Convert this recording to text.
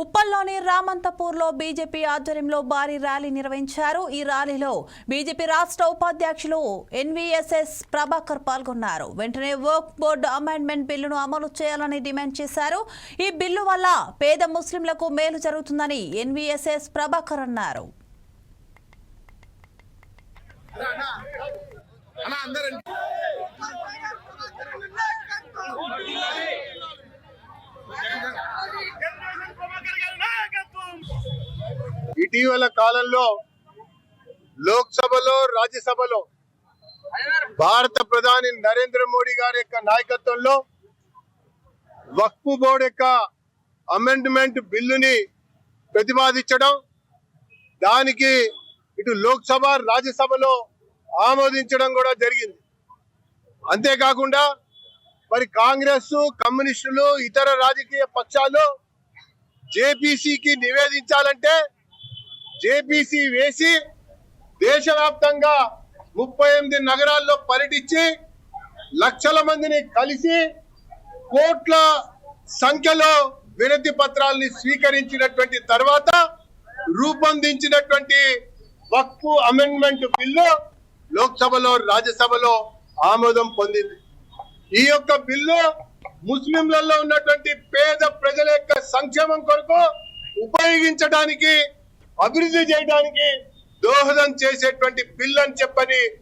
ఉప్పల్లోని రామంతపూర్లో BJP ఆధ్వర్యంలో భారీ rally నిర్వహించారు. ఈ ర్యాలీలో బీజేపీ రాష్ట్ర ఉపాధ్యక్షులు ఎన్వీఎస్ఎస్ ప్రభాకర్ పాల్గొన్నారు. వెంటనే వర్క్ బోర్డు అమెండ్మెంట్ బిల్లును అమలు చేయాలని డిమాండ్ చేశారు. ఈ బిల్లు వల్ల పేద ముస్లింలకు మేలు జరుగుతుందని ఎన్వీఎస్ఎస్ ప్రభాకర్ అన్నారు. ఇటీవల కాలంలో లోక్సభలో రాజ్యసభలో భారత ప్రధాని నరేంద్ర మోడీ గారి యొక్క నాయకత్వంలో వక్ఫ్ బోర్డు యొక్క అమెండ్మెంట్ బిల్లుని ప్రతిపాదించడం దానికి ఇటు లోక్సభ రాజ్యసభలో ఆమోదించడం కూడా జరిగింది. అంతేకాకుండా మరి కాంగ్రెస్ కమ్యూనిస్టులు ఇతర రాజకీయ పక్షాలు జేపీసీకి నివేదించాలంటే జేపీసీ వేసి దేశవ్యాప్తంగా ముప్పై ఎనిమిది నగరాల్లో పర్యటించి లక్షల మందిని కలిసి కోట్ల సంఖ్యలో వినతి పత్రాల్ని స్వీకరించినటువంటి తర్వాత రూపొందించినటువంటి వక్ఫ్ అమెండ్మెంట్ బిల్లు లోక్సభలో రాజ్యసభలో ఆమోదం పొందింది. ఈ యొక్క బిల్లు ముస్లింలలో ఉన్నటువంటి పేద ప్రజల యొక్క సంక్షేమం కొరకు ఉపయోగించడానికి అభివృద్ధి చేయడానికి దోహదం చేసేటువంటి బిల్ అని చెప్పని